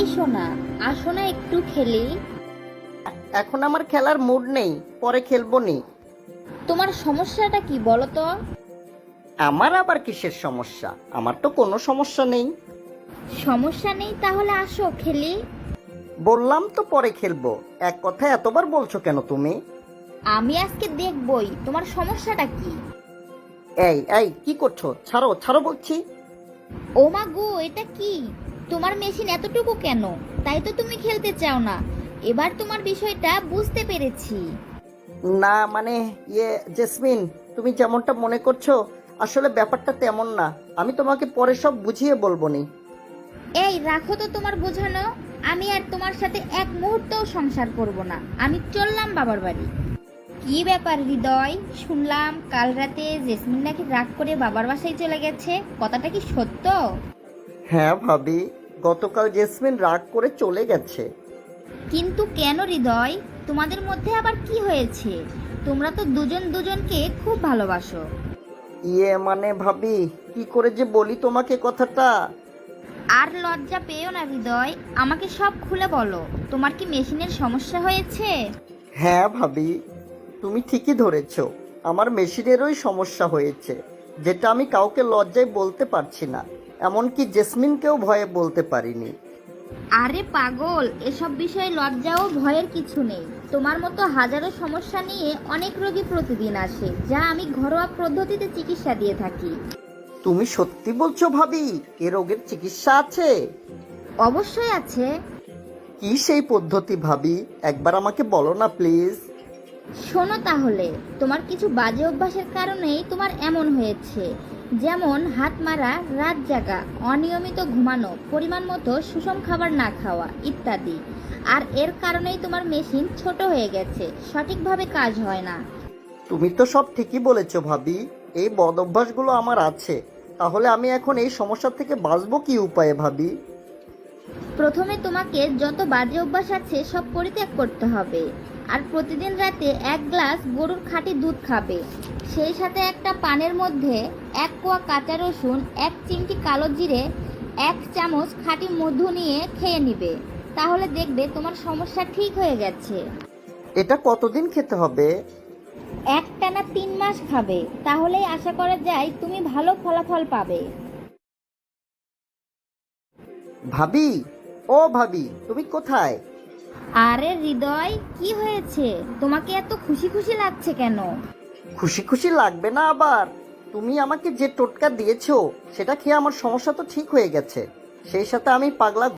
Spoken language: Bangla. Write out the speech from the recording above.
এই শোনা আসো না একটু খেলি। এখন আমার খেলার মুড নেই পরে খেলব নি। তোমার সমস্যাটা কি বলো তো? আমার আবার কিসের সমস্যা? আমার তো কোনো সমস্যা নেই। সমস্যা নেই তাহলে আসো খেলি। বললাম তো পরে খেলব। এক কথা এতবার বলছো কেন তুমি? আমি আজকে দেখবই তোমার সমস্যাটা কি? এই এই কি করছ? ছাড়ো ছাড়ো বলছি। ও মা গো এটা কি? তোমার মেশিন এতটুকু কেন? তাই তো তুমি খেলতে চাও না। এবার তোমার বিষয়টা বুঝতে পেরেছি। না মানে ইয়ে জেসমিন তুমি যেমনটা মনে করছ আসলে ব্যাপারটা তেমন না। আমি তোমাকে পরে সব বুঝিয়ে বলব নি। এই রাখো তো তোমার বোঝানো। আমি আর তোমার সাথে এক মুহূর্তও সংসার করব না। আমি চললাম বাবার বাড়ি। কি ব্যাপার হৃদয়? শুনলাম কাল রাতে জেসমিন নাকি রাগ করে বাবার বাসায় চলে গেছে। কথাটা কি সত্য? হ্যাঁ ভাবি। গতকাল জেসমিন রাগ করে চলে গেছে। কিন্তু কেন হৃদয়? তোমাদের মধ্যে আবার কি হয়েছে? তোমরা তো দুজন দুজনকে খুব ভালোবাসো। ইয়ে মানে ভাবি কি করে যে বলি তোমাকে কথাটা? আর লজ্জা পেও না হৃদয় আমাকে সব খুলে বলো। তোমার কি মেশিনের সমস্যা হয়েছে? হ্যাঁ ভাবি তুমি ঠিকই ধরেছ আমার মেশিনেরই সমস্যা হয়েছে যেটা আমি কাউকে লজ্জায় বলতে পারছি না। এমনকি জেসমিনকেও ভয়ে বলতে পারিনি। আরে পাগল এসব বিষয়ে লজ্জা ও ভয়ের কিছু নেই। তোমার মতো হাজারো সমস্যা নিয়ে অনেক রোগী প্রতিদিন আসে যা আমি ঘরোয়া পদ্ধতিতে চিকিৎসা দিয়ে থাকি। তুমি সত্যি বলছো ভাবি? এ রোগের চিকিৎসা আছে? অবশ্যই আছে। কি সেই পদ্ধতি ভাবি? একবার আমাকে বলো না প্লিজ। শোনো তাহলে তোমার কিছু বাজে অভ্যাসের কারণেই তোমার এমন হয়েছে। যেমন হাত মারা রাত জাগা অনিয়মিত ঘুমানো পরিমাণ মতো সুষম খাবার না খাওয়া ইত্যাদি। আর এর কারণেই তোমার মেশিন ছোট হয়ে গেছে সঠিকভাবে কাজ হয় না। তুমি তো সব ঠিকই বলেছ ভাবি এই বদ অভ্যাসগুলো আমার আছে। তাহলে আমি এখন এই সমস্যা থেকে বাঁচবো কি উপায়ে ভাবি? প্রথমে তোমাকে যত বাজে অভ্যাস আছে সব পরিত্যাগ করতে হবে। আর প্রতিদিন রাতে এক গ্লাস গরুর খাঁটি দুধ খাবে। সেই সাথে একটা পানের মধ্যে এক কোয়া কাঁচা রসুন এক চিমটি কালো জিরে এক চামচ খাঁটি মধু নিয়ে খেয়ে নিবে। তাহলে দেখবে তোমার সমস্যা ঠিক হয়ে গেছে। এটা কতদিন খেতে হবে? একটানা তিন মাস খাবে। তাহলেই আশা করা যায় তুমি ভালো ফলাফল পাবে। ভাবি? ও ভাবি তুমি কোথায়? আরে হৃদয় কি হয়েছে? তোমাকে এত খুশি খুশি লাগছে কেন? খুশি খুশি লাগবে না আবার? তুমি আমাকে যে টোটকা দিয়েছ, সেটা খেয়ে আমার সমস্যা তো ঠিক হয়ে গেছে। সেই সাথে আমি পাগলা